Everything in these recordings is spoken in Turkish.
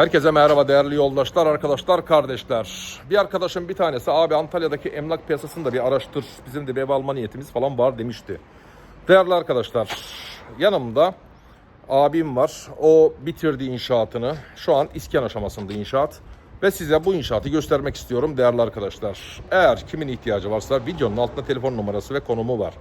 Herkese merhaba değerli yoldaşlar, arkadaşlar, kardeşler. Bir arkadaşım bir tanesi abi Antalya'daki emlak piyasasını da bir araştır. Bizim de bir ev alma niyetimiz falan var demişti. Değerli arkadaşlar, yanımda abim var. O bitirdi inşaatını. Şu an iskan aşamasında inşaat. Ve size bu inşaatı göstermek istiyorum değerli arkadaşlar. Eğer kimin ihtiyacı varsa videonun altında telefon numarası ve konumu var.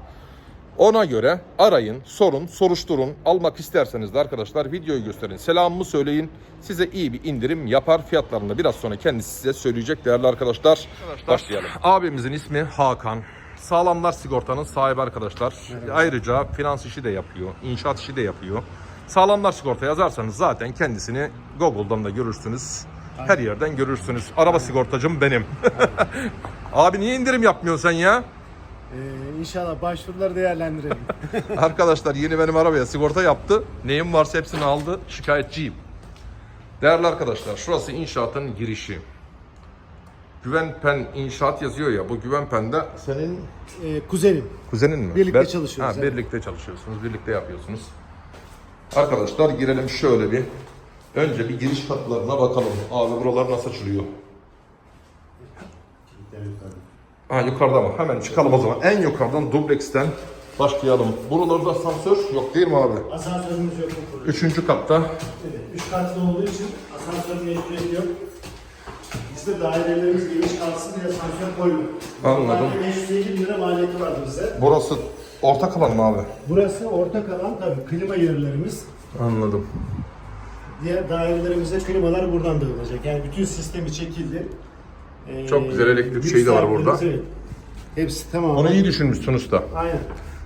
Ona göre arayın, sorun, soruşturun. Almak isterseniz de arkadaşlar videoyu gösterin. Selamımı söyleyin. Size iyi bir indirim yapar. Fiyatlarını biraz sonra kendisi size söyleyecek değerli arkadaşlar. Başlayalım. Abimizin ismi Hakan. Sağlamlar sigortanın sahibi arkadaşlar. Ayrıca finans işi de yapıyor. inşaat işi de yapıyor. Sağlamlar sigorta yazarsanız zaten kendisini Google'dan da görürsünüz. Her yerden görürsünüz. Araba sigortacım benim. Abi niye indirim yapmıyorsun sen ya? Ee, inşallah başvuruları değerlendirelim. Arkadaşlar yeni benim arabaya sigorta yaptı. Neyim varsa hepsini aldı. Şikayetçiyim. Değerli arkadaşlar şurası inşaatın girişi. Güvenpen inşaat yazıyor ya. Bu Güvenpen'de senin Ee, kuzenim. kuzenin mi? Birlikte çalışıyoruz, Ha, evet. birlikte çalışıyorsunuz. Birlikte yapıyorsunuz. Arkadaşlar girelim şöyle bir. Önce bir giriş katlarına bakalım. Abi buralar nasıl açılıyor? Ha yukarıda mı? Hemen çıkalım o zaman. En yukarıdan dubleksten başlayalım. Buralarda asansör yok değil mi abi? Asansörümüz yok. bu kurulu. Üçüncü katta. Evet, Üç katlı olduğu için asansör mecburiyeti yok. Biz de dairelerimiz geniş kalsın diye asansör koyduk. Anladım. Normalde 550 bin lira maliyeti vardı bize. Burası ortak alan mı abi? Burası ortak alan tabii klima yerlerimiz. Anladım. Diğer dairelerimize klimalar buradan dağılacak. Yani bütün sistemi çekildi. Ee, Çok güzel elektrik şeyi de var burada. Evet. Hepsi tamam. Onu iyi düşünmüşsün usta. Aynen.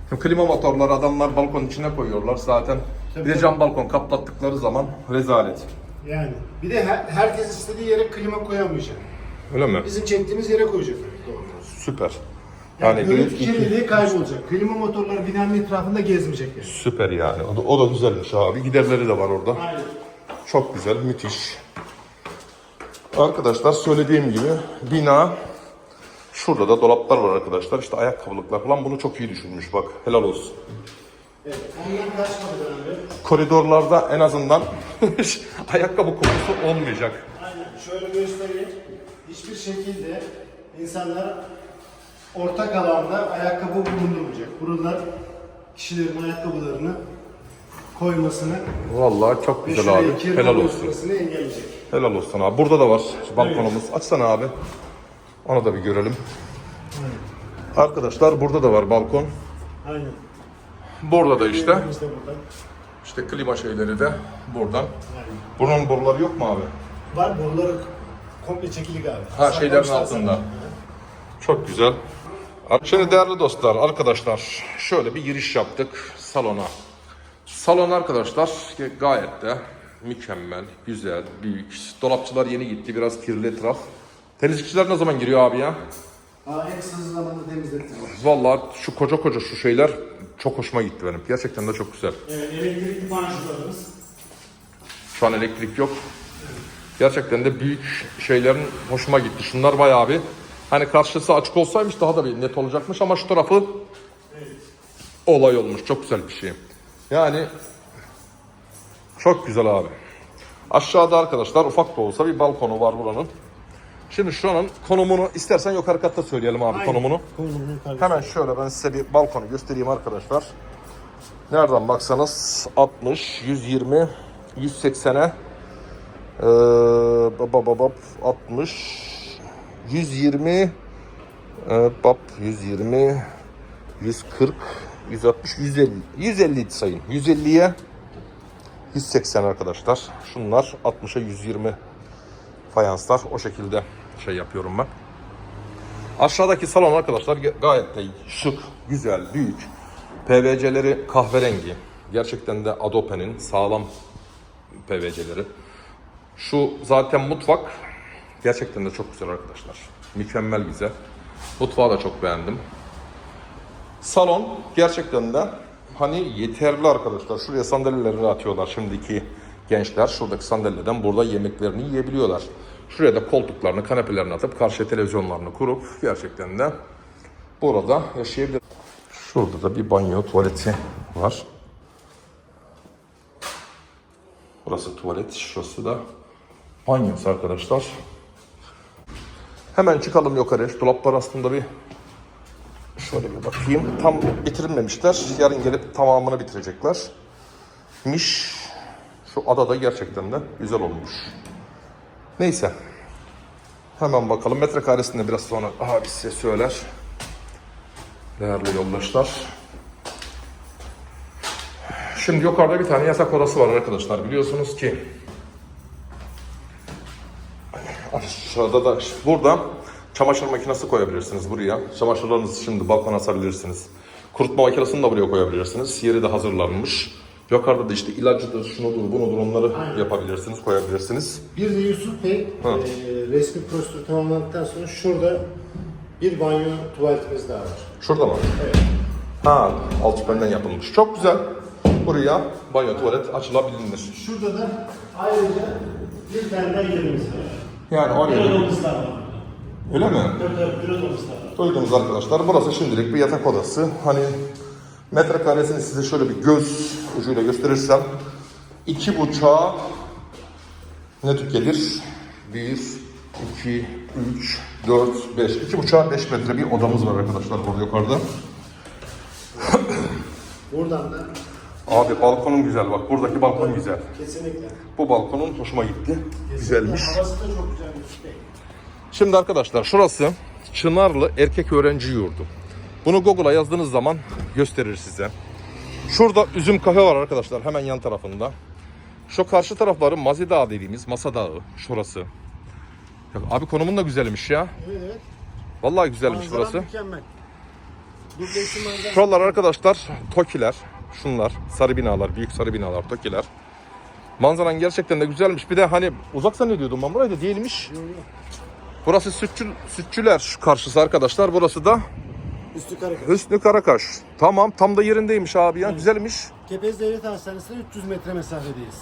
Şimdi klima motorları adamlar balkonun içine koyuyorlar zaten. Tabii, bir de tabii. cam balkon kaplattıkları zaman rezalet. Yani. Bir de her- herkes istediği yere klima koyamayacak. Öyle mi? Bizim çektiğimiz yere koyacak. Süper. Yani, Yani görüntü bir, kirliliği kaybolacak. Klima motorları binanın etrafında gezmeyecek yani. süper yani. O da, o da güzelmiş abi. Giderleri de var orada. Aynen. Çok güzel, müthiş. Arkadaşlar söylediğim gibi bina şurada da dolaplar var arkadaşlar. İşte ayakkabılıklar falan bunu çok iyi düşünmüş bak. Helal olsun. Evet. Koridorlarda en azından ayakkabı kokusu olmayacak. Aynen. Şöyle göstereyim. Hiçbir şekilde insanlar ortak alanda ayakkabı bulundurmayacak. Buralar kişilerin ayakkabılarını koymasını Vallahi çok güzel abi. Helal olsun. engelleyecek. Helal olsun abi. Burada da var balkonumuz. Açsana abi. Onu da bir görelim. Arkadaşlar burada da var balkon. Aynen. Burada da işte. Biz de burada. İşte klima şeyleri de buradan. Aynen. Bunun boruları yok mu abi? Var boruları komple çekilik abi. Ha, şeylerin altında. Çok güzel. Şimdi değerli dostlar, arkadaşlar şöyle bir giriş yaptık salona. Salon arkadaşlar gayet de mükemmel, güzel, büyük. Dolapçılar yeni gitti, biraz kirli etraf. Temizlikçiler ne zaman giriyor abi ya? Ha, en kısa zamanda temizlettim. Vallahi şu koca koca şu şeyler çok hoşuma gitti benim. Gerçekten de çok güzel. Evet, elektrikli panjurlarımız. Şu an elektrik yok. Gerçekten de büyük şeylerin hoşuma gitti. Şunlar bayağı bir hani karşısı açık olsaymış daha da bir net olacakmış ama şu tarafı olay olmuş. Çok güzel bir şey. Yani çok güzel abi. Aşağıda arkadaşlar ufak da olsa bir balkonu var buranın. Şimdi şuranın konumunu istersen yukarı katta söyleyelim abi Aynen. konumunu. Hemen şöyle ben size bir balkonu göstereyim arkadaşlar. Nereden baksanız 60, 120, 180'e ee, baba baba 60, 120, e, bab 120, 140, 160, 150, 150 sayın. 150'ye 180 arkadaşlar. Şunlar 60'a 120 fayanslar. O şekilde şey yapıyorum ben. Aşağıdaki salon arkadaşlar gayet de şık, güzel, büyük. PVC'leri kahverengi. Gerçekten de Adobe'nin sağlam PVC'leri. Şu zaten mutfak gerçekten de çok güzel arkadaşlar. Mükemmel güzel. Mutfağı da çok beğendim. Salon gerçekten de hani yeterli arkadaşlar. Şuraya sandalyeleri atıyorlar şimdiki gençler. Şuradaki sandalyeden burada yemeklerini yiyebiliyorlar. Şuraya da koltuklarını, kanepelerini atıp karşıya televizyonlarını kurup gerçekten de burada yaşayabilir. Şurada da bir banyo tuvaleti var. Burası tuvalet, şurası da banyosu arkadaşlar. Hemen çıkalım yukarı. Dolaplar aslında bir şöyle bir bakayım. Tam bitirilmemişler. Yarın gelip tamamını bitirecekler. Miş. Şu adada gerçekten de güzel olmuş. Neyse. Hemen bakalım. Metrekaresinde biraz sonra abi size söyler. Değerli yoldaşlar. Şimdi yukarıda bir tane yatak odası var arkadaşlar. Biliyorsunuz ki aşağıda da burada çamaşır makinesi koyabilirsiniz buraya. Çamaşırlarınızı şimdi balkona asabilirsiniz. Kurutma makinesini de buraya koyabilirsiniz. Yeri de hazırlanmış. Yukarıda da işte ilacıdır, şunudur, bunudur onları yapabilirsiniz, koyabilirsiniz. Bir de Yusuf Bey e, resmi prosedür tamamlandıktan sonra şurada bir banyo tuvaletimiz daha var. Şurada mı? Evet. Ha, alçıpenden yapılmış. Çok güzel. Buraya banyo, tuvalet açılabilir. Şurada da ayrıca bir tane yerimiz var. Yani Bir oraya odamız daha var. Öyle mi? Duydunuz arkadaşlar. Burası şimdilik bir yatak odası. Hani metrekaresini size şöyle bir göz ucuyla gösterirsem iki buçuğa ne tük gelir? Bir, iki, üç, dört, beş. İki buçuğa beş metre bir odamız var arkadaşlar burada yukarıda. Buradan da Abi balkonun güzel bak. Buradaki balkon güzel. kesinlikle. Bu balkonun hoşuma gitti. Güzelmiş. Havası da çok güzel. Şimdi arkadaşlar şurası Çınarlı Erkek Öğrenci Yurdu. Bunu Google'a yazdığınız zaman gösterir size. Şurada üzüm kafe var arkadaşlar hemen yan tarafında. Şu karşı tarafları Mazi Dağı dediğimiz Masa Dağı şurası. Ya abi konumun da güzelmiş ya. Evet. Vallahi güzelmiş Manzara burası. mükemmel. Şuralar arkadaşlar Tokiler. Şunlar sarı binalar, büyük sarı binalar, Tokiler. Manzaran gerçekten de güzelmiş. Bir de hani uzak zannediyordum ben burayı da değilmiş. Burası sütçü, sütçüler şu karşısı arkadaşlar. Burası da Üstü Karakaş. Hüsnü Karakaş. Tamam tam da yerindeymiş abi ya. Güzelmiş. Kepez Devlet Hastanesi'ne 300 metre mesafedeyiz.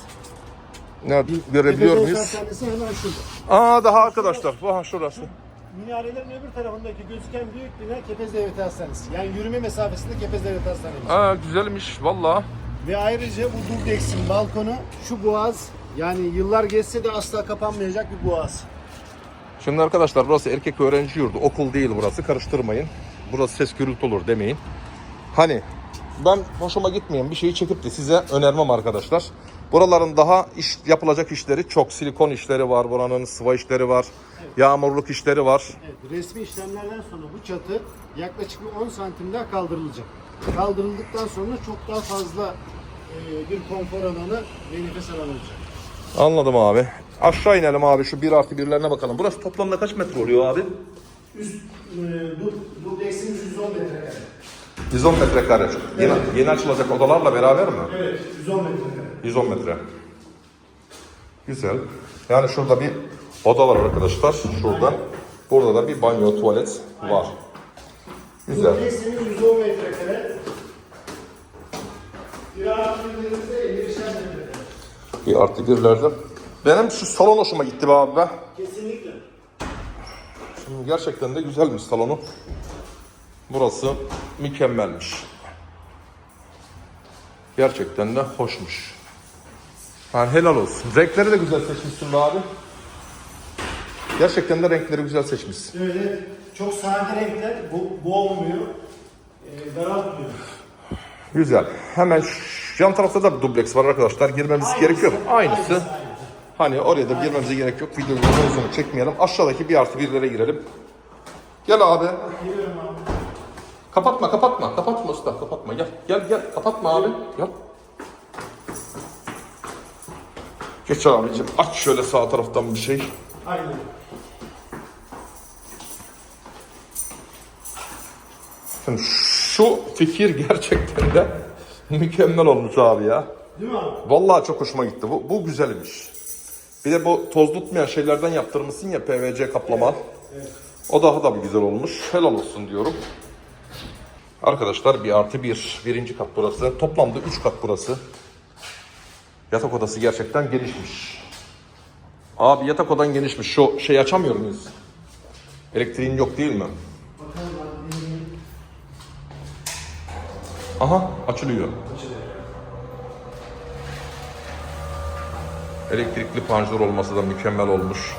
Ne görebiliyor Kepez Devlet muyuz? Hastanesi hemen şurada. Aa daha arkadaşlar. Aha şurası. Minarelerin öbür tarafındaki gözüken büyük bina Kepez Devlet Hastanesi. Yani yürüme mesafesinde Kepez Devlet Hastanesi. Aa güzelmiş valla. Ve ayrıca bu dubleksin balkonu şu boğaz yani yıllar geçse de asla kapanmayacak bir boğaz. Şimdi arkadaşlar burası erkek öğrenci yurdu. Okul değil burası. Karıştırmayın. Burası ses gürültü olur demeyin. Hani ben hoşuma gitmeyen bir şeyi çekip de size önermem arkadaşlar. Buraların daha iş yapılacak işleri çok. Silikon işleri var buranın, sıva işleri var. Yağmurluk işleri var. Evet, resmi işlemlerden sonra bu çatı yaklaşık bir 10 santim daha kaldırılacak. Kaldırıldıktan sonra çok daha fazla e, bir konfor alanı ve nefes alanı olacak. Anladım abi. Aşağı inelim abi şu 1 artı 1'lerine bakalım. Burası toplamda kaç metre oluyor abi? Üst e, du, dubleksimiz 110 metrekare. 110 metrekare. Yeni, yeni açılacak odalarla beraber mi? Evet, 110 metrekare. 110 metre. Güzel. Yani şurada bir oda var arkadaşlar. Şurada. Burada da bir banyo, tuvalet var. Güzel. Dubleksimiz 110 metrekare. Bir artı birlerimizde 50'şer metrekare. Bir artı birlerde. Benim şu salon hoşuma gitti be abi be. Kesinlikle. Şimdi gerçekten de güzelmiş salonu. Burası mükemmelmiş. Gerçekten de hoşmuş. Yani helal olsun. Renkleri de güzel seçmişsin be abi. Gerçekten de renkleri güzel seçmişsin. Böyle çok sade renkler bu boğmuyor, e, daraltmıyor. Güzel. Hemen yan tarafta da bir dubleks var arkadaşlar. Girmemiz gerekiyor. Aynısı. Hani oraya da girmemize gerek yok. Videoyu uzun uzun çekmeyelim. Aşağıdaki bir artı birlere girelim. Gel abi. Kapatma kapatma. Kapatma usta kapatma. Gel gel gel. Kapatma abi. Gel. Geç abicim. Aç şöyle sağ taraftan bir şey. Aynen. Şimdi şu fikir gerçekten de mükemmel olmuş abi ya. Değil mi abi? Vallahi çok hoşuma gitti. Bu, bu güzelmiş. Bir de bu toz tutmayan şeylerden yaptırmışsın ya PVC kaplama. O daha da bir güzel olmuş. Helal olsun diyorum. Arkadaşlar bir artı bir. Birinci kat burası. Toplamda üç kat burası. Yatak odası gerçekten genişmiş. Abi yatak odan genişmiş. Şu şey açamıyor muyuz? Elektriğin yok değil mi? Aha açılıyor. Elektrikli panjur olması da mükemmel olmuş.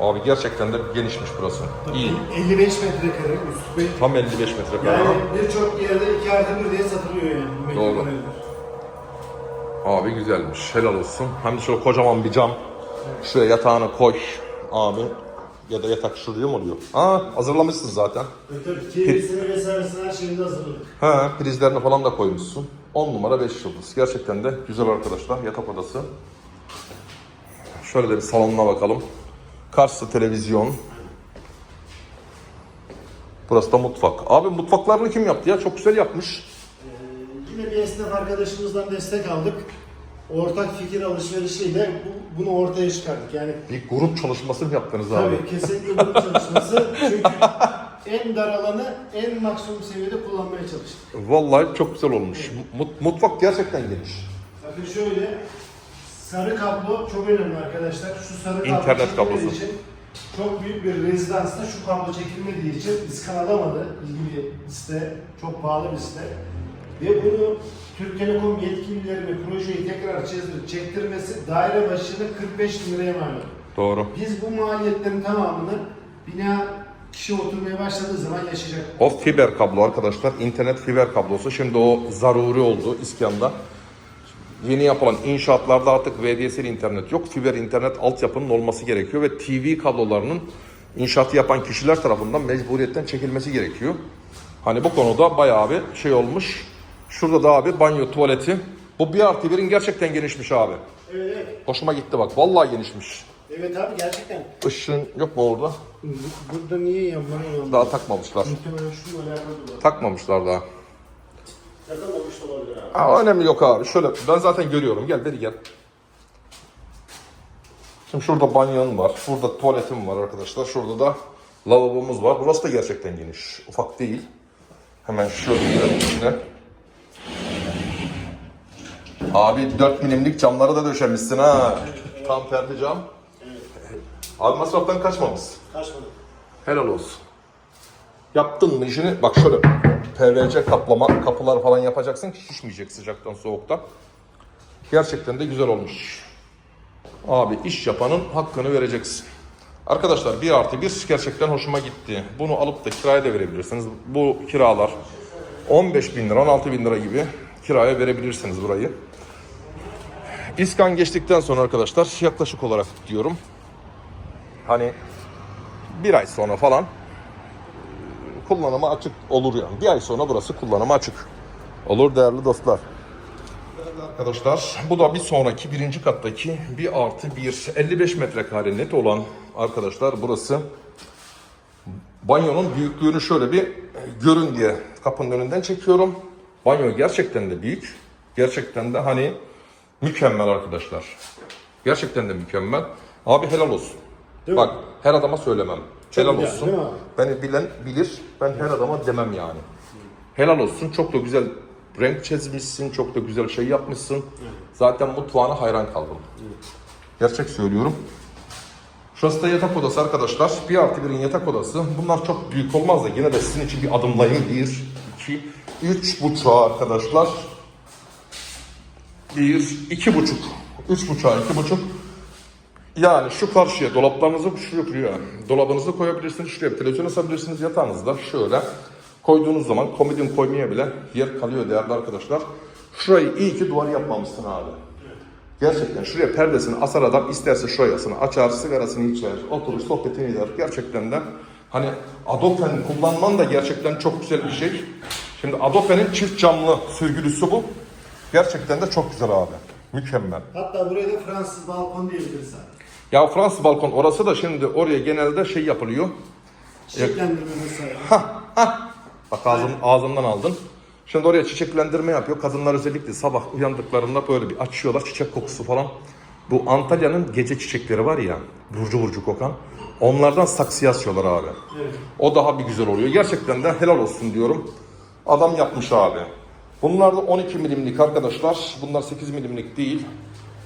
Abi gerçekten de genişmiş burası. İyi. 55 metrekare üst bey. Tam 55 metrekare. Yani birçok yerde 2 artı 1 diye satılıyor yani. bu Doğru. Abi güzelmiş. Helal olsun. Hem de şöyle kocaman bir cam. Şuraya yatağını koy. Abi. Ya da yatak şuraya mı oluyor? Aa hazırlamışsın zaten. Evet, tabii TV'sini vesairesini her şeyini hazırladık. Ha prizlerini falan da koymuşsun. 10 numara 5 yıldız. Gerçekten de güzel arkadaşlar. Yatak odası. Şöyle de bir salonuna bakalım. Karşısı televizyon. Burası da mutfak. Abi mutfaklarını kim yaptı ya? Çok güzel yapmış. Ee, yine bir esnaf arkadaşımızdan destek aldık. Ortak fikir alışverişiyle bu, bunu ortaya çıkardık. Yani Bir grup çalışması mı yaptınız abi? tabii kesinlikle grup çalışması. Çünkü en dar alanı en maksimum seviyede kullanmaya çalıştık. Vallahi çok güzel olmuş. Mut- mutfak gerçekten geniş. Bakın şöyle sarı kablo çok önemli arkadaşlar. Şu sarı kablo İnternet çekilmediği kablosu. için çok büyük bir rezidansta şu kablo çekilmediği için iskan alamadı. İlgili site çok pahalı bir site. Ve bunu Türk Telekom yetkilileri projeyi tekrar çizdirip çektirmesi daire başına 45 bin liraya mal oldu. Doğru. Biz bu maliyetlerin tamamını bina kişi oturmaya başladığı zaman yaşayacak. O fiber kablo arkadaşlar. internet fiber kablosu. Şimdi o zaruri oldu iskanda. Yeni yapılan inşaatlarda artık VDSL internet yok. Fiber internet altyapının olması gerekiyor ve TV kablolarının inşaatı yapan kişiler tarafından mecburiyetten çekilmesi gerekiyor. Hani bu konuda bayağı bir şey olmuş. Şurada da abi banyo tuvaleti. Bu bir artı birin gerçekten genişmiş abi. Evet, evet. Hoşuma gitti bak. Vallahi genişmiş. Evet abi gerçekten. Işığın yok mu orada? Burada niye yanmanın Daha takmamışlar. Muhtemelen şunun alakalı. Takmamışlar daha. Takılmamış da olabilir abi. Aa, önemli yok abi. Şöyle ben zaten görüyorum. Gel beri gel. Şimdi şurada banyon var. Burada tuvaletim var arkadaşlar. Şurada da lavabomuz var. Burası da gerçekten geniş. Ufak değil. Hemen şöyle girelim içine. Abi 4 milimlik camları da döşemişsin ha. Tam perde cam. Abi masraftan kaçmamış. Kaçmadı. Helal olsun. Yaptın mı işini? Bak şöyle PVC kaplama kapılar falan yapacaksın ki şişmeyecek sıcaktan soğuktan. Gerçekten de güzel olmuş. Abi iş yapanın hakkını vereceksin. Arkadaşlar bir artı bir gerçekten hoşuma gitti. Bunu alıp da kiraya da verebilirsiniz. Bu kiralar 15 bin lira 16 bin lira gibi kiraya verebilirsiniz burayı. İskan geçtikten sonra arkadaşlar yaklaşık olarak diyorum. Hani bir ay sonra falan kullanıma açık olur yani. Bir ay sonra burası kullanıma açık. Olur değerli dostlar. Değerli arkadaşlar bu da bir sonraki birinci kattaki bir artı bir 55 metrekare net olan arkadaşlar burası banyonun büyüklüğünü şöyle bir görün diye kapının önünden çekiyorum. Banyo gerçekten de büyük. Gerçekten de hani mükemmel arkadaşlar. Gerçekten de mükemmel. Abi helal olsun. Değil Bak her adama söylemem. helal güzel, olsun. mi? Beni bilen bilir. Ben her adama demem yani. Helal olsun. Çok da güzel renk çizmişsin. Çok da güzel şey yapmışsın. Zaten mutfağına hayran kaldım. Gerçek söylüyorum. Şurası da yatak odası arkadaşlar. Bir artı birin yatak odası. Bunlar çok büyük olmaz da yine de sizin için bir adımlayayım. Bir, iki, üç buçuğa arkadaşlar. Bir, iki buçuk. Üç buçuğa iki buçuk. Yani şu karşıya dolaplarınızı şuraya, dolabınızı koyabilirsiniz. Şuraya televizyon asabilirsiniz yatağınızda. Şöyle koyduğunuz zaman komodin koymaya bile yer kalıyor değerli arkadaşlar. Şurayı iyi ki duvar yapmamışsın abi. Gerçekten şuraya perdesini asar adam isterse şurayasını açar, sigarasını içer, oturur sohbetini eder. Gerçekten de hani Adobe'nin kullanman da gerçekten çok güzel bir şey. Şimdi Adobe'nin çift camlı sürgülüsü bu. Gerçekten de çok güzel abi. Mükemmel. Hatta buraya da Fransız balkon diyebiliriz abi. Ya Fransız balkon orası da şimdi oraya genelde şey yapılıyor. Çiçeklendirme vesaire. Bak ağzım, ağzımdan aldın. Şimdi oraya çiçeklendirme yapıyor. Kadınlar özellikle sabah uyandıklarında böyle bir açıyorlar çiçek kokusu falan. Bu Antalya'nın gece çiçekleri var ya burcu burcu kokan. Onlardan saksıya asıyorlar abi. Evet. O daha bir güzel oluyor. Gerçekten de helal olsun diyorum. Adam yapmış abi. Bunlar da 12 milimlik arkadaşlar. Bunlar 8 milimlik değil.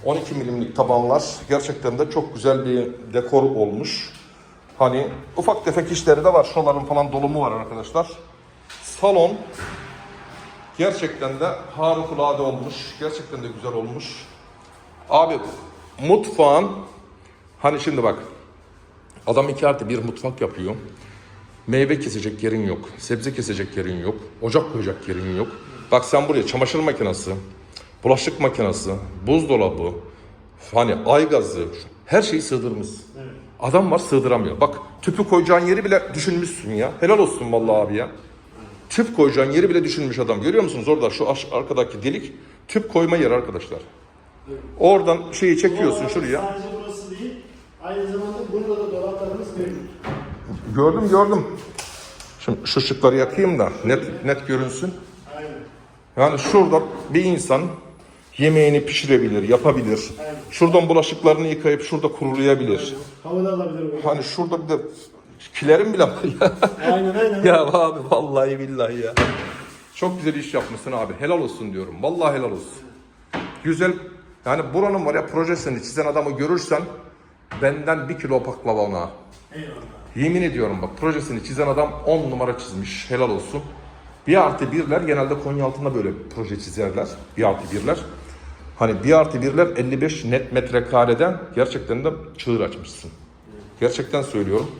12 milimlik tabanlar. Gerçekten de çok güzel bir dekor olmuş. Hani ufak tefek işleri de var. Şuraların falan dolumu var arkadaşlar. Salon gerçekten de harikulade olmuş. Gerçekten de güzel olmuş. Abi mutfağın hani şimdi bak adam iki artı bir mutfak yapıyor. Meyve kesecek yerin yok. Sebze kesecek yerin yok. Ocak koyacak yerin yok. Bak sen buraya çamaşır makinesi, bulaşık makinesi, buzdolabı, hani aygazı, her şeyi sığdırmışsın. Adam var sığdıramıyor. Bak tüpü koyacağın yeri bile düşünmüşsün ya. Helal olsun vallahi abi ya. Tüp koyacağın yeri bile düşünmüş adam. Görüyor musunuz orada şu arkadaki delik tüp koyma yeri arkadaşlar. Oradan şeyi çekiyorsun Bu şuraya. Sadece burası değil, aynı zamanda burada da dolaplarımız mevcut. Gördüm gördüm. Şimdi şu ışıkları yakayım da net net görünsün. Yani şurada bir insan yemeğini pişirebilir, yapabilir. Aynen. Şuradan bulaşıklarını yıkayıp şurada kurulayabilir. Havada alabilir bu. Hani şurada bir de kilerim bile var ya. Aynen aynen. ya abi vallahi billahi ya. Çok güzel iş yapmışsın abi. Helal olsun diyorum. Vallahi helal olsun. Güzel. Yani buranın var ya projesini çizen adamı görürsen benden bir kilo baklava ona. Eyvallah. Yemin ediyorum bak projesini çizen adam 10 numara çizmiş. Helal olsun. Bir artı birler genelde Konya altında böyle proje çizerler. Bir artı birler. Hani bir artı birler 55 net metrekareden gerçekten de çığır açmışsın. Gerçekten söylüyorum.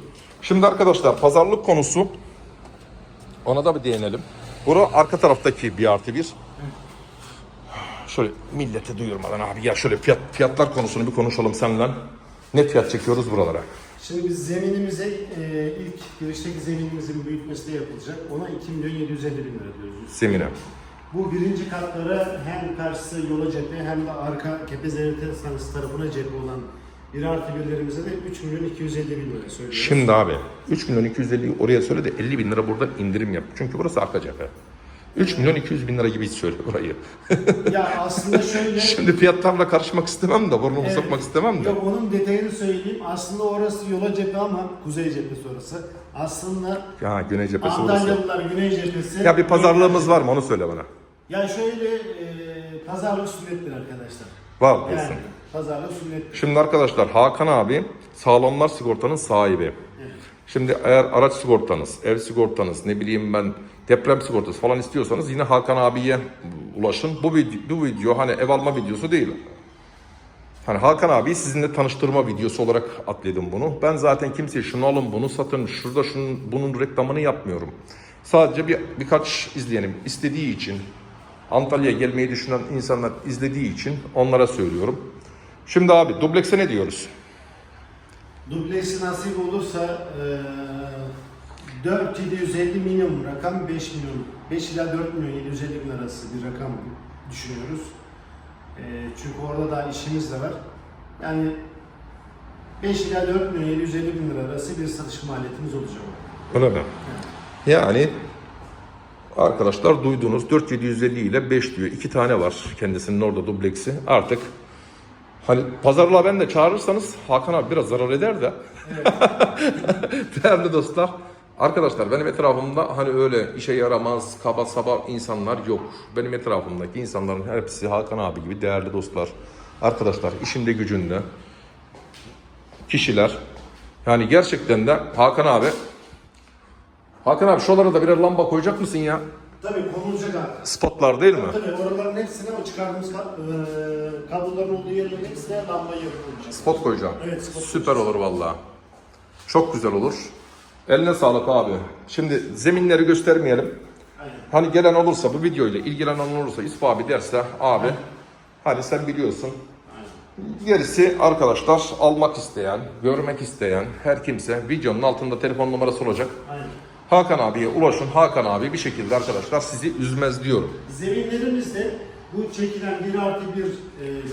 Şimdi arkadaşlar pazarlık konusu ona da bir değinelim. Bura arka taraftaki bir artı bir. Şöyle millete duyurmadan abi ya şöyle fiyat, fiyatlar konusunu bir konuşalım seninle. Ne fiyat çekiyoruz buralara? Şimdi biz zeminimize e, ilk girişteki zeminimizin büyütmesi de yapılacak. Ona 2 milyon 750 bin lira diyoruz. Semine. Bu birinci katlara hem karşısı yola cephe hem de arka Kepez Devlet Hastanesi tarafına cephe olan bir artı birlerimize de 3 milyon 250 bin lira söylüyoruz. Şimdi abi 3 milyon 250 oraya söyle de 50 bin lira burada indirim yap. Çünkü burası arka cephe. 3 milyon 200 bin lira gibi söyle burayı. ya aslında şöyle... Şimdi fiyatlarla karışmak istemem de burnumu Evet. sokmak istemem de. Yok onun detayını söyleyeyim. Aslında orası yola cephe ama kuzey cephesi orası. Aslında Ya güney cephesi. Antalyalılar güney cephesi. Ya bir pazarlığımız var mı onu söyle bana. Ya şöyle e, pazarlık sünnettir arkadaşlar. Var diyorsun. Yani pazarlık sünnettir. Şimdi arkadaşlar Hakan abi sağlamlar sigortanın sahibi. Şimdi eğer araç sigortanız, ev sigortanız, ne bileyim ben deprem sigortası falan istiyorsanız yine Hakan abiye ulaşın. Bu video, bu video hani ev alma videosu değil. Hani Hakan abi sizinle tanıştırma videosu olarak atledim bunu. Ben zaten kimseye şunu alın bunu satın şurada şunun bunun reklamını yapmıyorum. Sadece bir birkaç izleyenim istediği için Antalya'ya gelmeyi düşünen insanlar izlediği için onlara söylüyorum. Şimdi abi dublekse ne diyoruz? Dublesi nasip olursa e, 4750 minimum rakam 5 milyon 5 ila 4 milyon 750 bin arası bir rakam düşünüyoruz. E, çünkü orada da işimiz de var. Yani 5 ila 4 milyon 750 bin lira arası bir satış maliyetimiz olacak. Öyle mi? Yani arkadaşlar duydunuz 4750 ile 5 diyor. İki tane var kendisinin orada dubleksi. Artık hani pazarlığa ben de çağırırsanız Hakan abi biraz zarar eder de. Değerli dostlar. Arkadaşlar benim etrafımda hani öyle işe yaramaz, kaba saba insanlar yok. Benim etrafımdaki insanların hepsi Hakan abi gibi değerli dostlar. Arkadaşlar işinde gücünde kişiler. Yani gerçekten de Hakan abi Hakan abi şuralara da birer lamba koyacak mısın ya? Tabii konulacak abi. Spotlar değil mi? Tabii oraların hepsine o çıkardığımız ka- e, kabloların olduğu yerlerin hepsine lamba yeri olacak. Spot koyacağım. Evet, spot Süper olur vallahi. Çok güzel olur. Eline sağlık abi. Şimdi zeminleri göstermeyelim. Aynen. Hani gelen olursa bu videoyla ilgilenen olursa İsfa abi derse abi hani sen biliyorsun. Gerisi arkadaşlar almak isteyen, görmek isteyen her kimse videonun altında telefon numarası olacak. Aynen. Hakan abiye ulaşın. Hakan abi bir şekilde arkadaşlar sizi üzmez diyorum. Zeminlerimiz de bu çekilen 1 artı 1 e,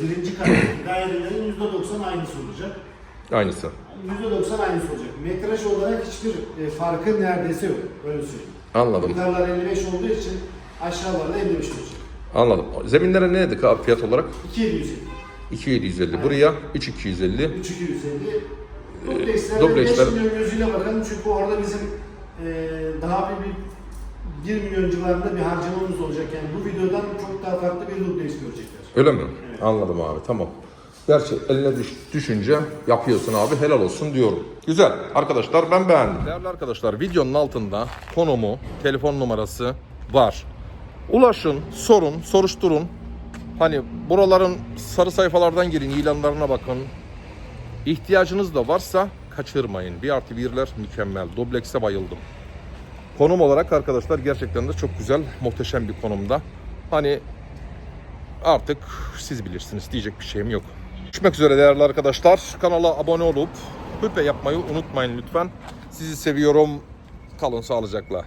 birinci kattaki dairelerin %90 aynısı olacak. Aynısı. %90 aynısı olacak. Metraj olarak hiçbir e, farkı neredeyse yok. Öyle söyleyeyim. Anladım. Yukarılar 55 olduğu için aşağılarda 55 olacak. Anladım. Zeminlere ne dedik abi fiyat olarak? 2750. 2750 buraya 3250. 3250. Duplexlere duplexler- 5 milyon gözüyle bakalım çünkü orada bizim daha bir, bir 1 milyon civarında bir harcamamız olacak. Yani bu videodan çok daha farklı bir duplex görecekler. Öyle mi? Evet. Anladım abi tamam. Gerçi eline düş, düşünce yapıyorsun abi helal olsun diyorum. Güzel arkadaşlar ben beğendim. Değerli arkadaşlar videonun altında konumu, telefon numarası var. Ulaşın, sorun, soruşturun. Hani buraların sarı sayfalardan girin, ilanlarına bakın. İhtiyacınız da varsa kaçırmayın. Bir artı birler mükemmel. Dublex'e bayıldım. Konum olarak arkadaşlar gerçekten de çok güzel, muhteşem bir konumda. Hani artık siz bilirsiniz diyecek bir şeyim yok. Görüşmek üzere değerli arkadaşlar. Kanala abone olup hüpe yapmayı unutmayın lütfen. Sizi seviyorum. Kalın sağlıcakla.